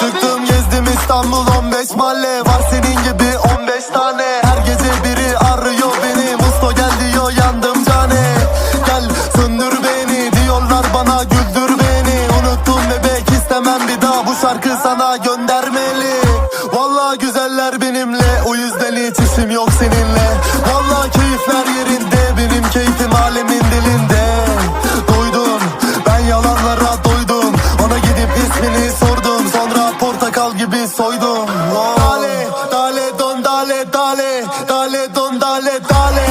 Çıktım gezdim İstanbul 15 mahalle. Var senin gibi 15 tane. Her gece biri arıyor beni. Musto gel diyor yandım cane. Gel söndür beni Diyorlar bana güldür beni. Unuttum bebek istemem bir daha. Bu şarkı sana göndermeli. Valla güzeller benimle. O yüzden hiç işim yok seninle. gibi soydum. Dale, dale, don, dale, dale, dale, don, dale, dale.